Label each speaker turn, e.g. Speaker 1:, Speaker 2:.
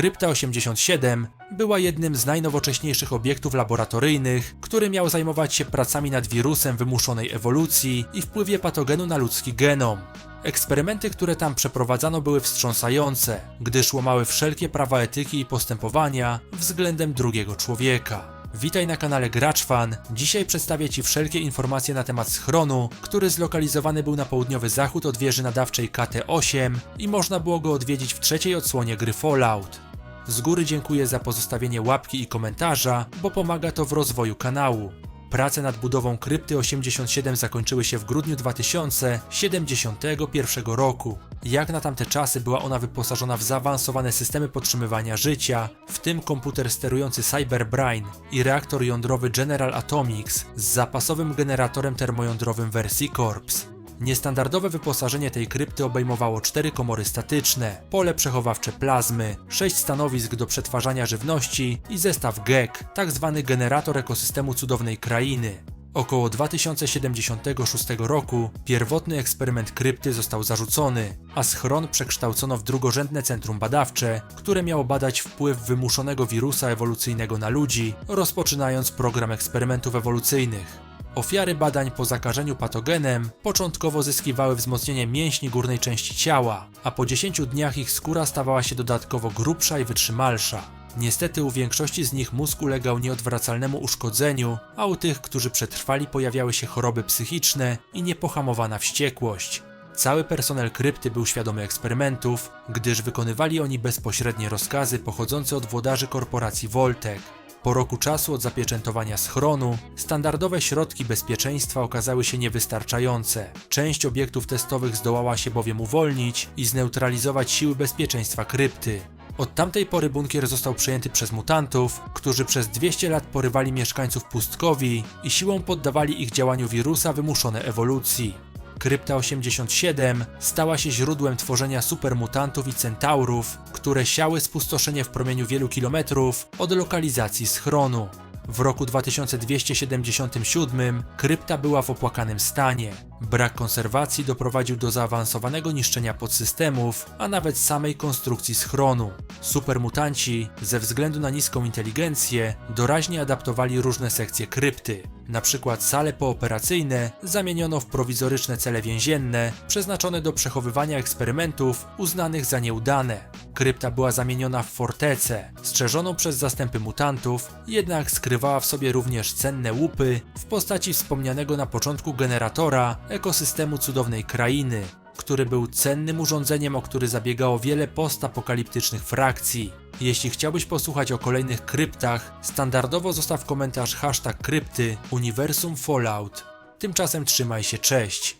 Speaker 1: Krypta 87 była jednym z najnowocześniejszych obiektów laboratoryjnych, który miał zajmować się pracami nad wirusem wymuszonej ewolucji i wpływie patogenu na ludzki genom. Eksperymenty, które tam przeprowadzano, były wstrząsające, gdyż łamały wszelkie prawa etyki i postępowania względem drugiego człowieka. Witaj na kanale Gracz Fan. Dzisiaj przedstawię Ci wszelkie informacje na temat schronu, który zlokalizowany był na południowy zachód od wieży nadawczej KT-8 i można było go odwiedzić w trzeciej odsłonie gry Fallout. Z góry dziękuję za pozostawienie łapki i komentarza, bo pomaga to w rozwoju kanału. Prace nad budową krypty 87 zakończyły się w grudniu 2071 roku. Jak na tamte czasy była ona wyposażona w zaawansowane systemy podtrzymywania życia, w tym komputer sterujący Cyberbrain i reaktor jądrowy General Atomics z zapasowym generatorem termojądrowym wersji Corps. Niestandardowe wyposażenie tej krypty obejmowało cztery komory statyczne, pole przechowawcze plazmy, sześć stanowisk do przetwarzania żywności i zestaw GEC, tak zwany generator ekosystemu cudownej krainy. Około 2076 roku pierwotny eksperyment krypty został zarzucony, a schron przekształcono w drugorzędne centrum badawcze, które miało badać wpływ wymuszonego wirusa ewolucyjnego na ludzi, rozpoczynając program eksperymentów ewolucyjnych. Ofiary badań po zakażeniu patogenem początkowo zyskiwały wzmocnienie mięśni górnej części ciała, a po 10 dniach ich skóra stawała się dodatkowo grubsza i wytrzymalsza. Niestety u większości z nich mózg ulegał nieodwracalnemu uszkodzeniu, a u tych, którzy przetrwali pojawiały się choroby psychiczne i niepohamowana wściekłość. Cały personel krypty był świadomy eksperymentów, gdyż wykonywali oni bezpośrednie rozkazy pochodzące od włodarzy korporacji Voltec. Po roku czasu od zapieczętowania schronu, standardowe środki bezpieczeństwa okazały się niewystarczające. Część obiektów testowych zdołała się bowiem uwolnić i zneutralizować siły bezpieczeństwa krypty. Od tamtej pory bunkier został przejęty przez mutantów, którzy przez 200 lat porywali mieszkańców pustkowi i siłą poddawali ich działaniu wirusa wymuszone ewolucji. Krypta 87 stała się źródłem tworzenia supermutantów i centaurów, które siały spustoszenie w promieniu wielu kilometrów od lokalizacji schronu. W roku 2277 krypta była w opłakanym stanie. Brak konserwacji doprowadził do zaawansowanego niszczenia podsystemów, a nawet samej konstrukcji schronu. Supermutanci, ze względu na niską inteligencję, doraźnie adaptowali różne sekcje krypty. Na przykład sale pooperacyjne zamieniono w prowizoryczne cele więzienne, przeznaczone do przechowywania eksperymentów uznanych za nieudane. Krypta była zamieniona w fortecę, strzeżoną przez zastępy mutantów, jednak skrywała w sobie również cenne łupy w postaci wspomnianego na początku generatora ekosystemu cudownej krainy, który był cennym urządzeniem, o który zabiegało wiele postapokaliptycznych frakcji. Jeśli chciałbyś posłuchać o kolejnych kryptach, standardowo zostaw komentarz hashtag krypty Uniwersum Fallout. Tymczasem trzymaj się, cześć!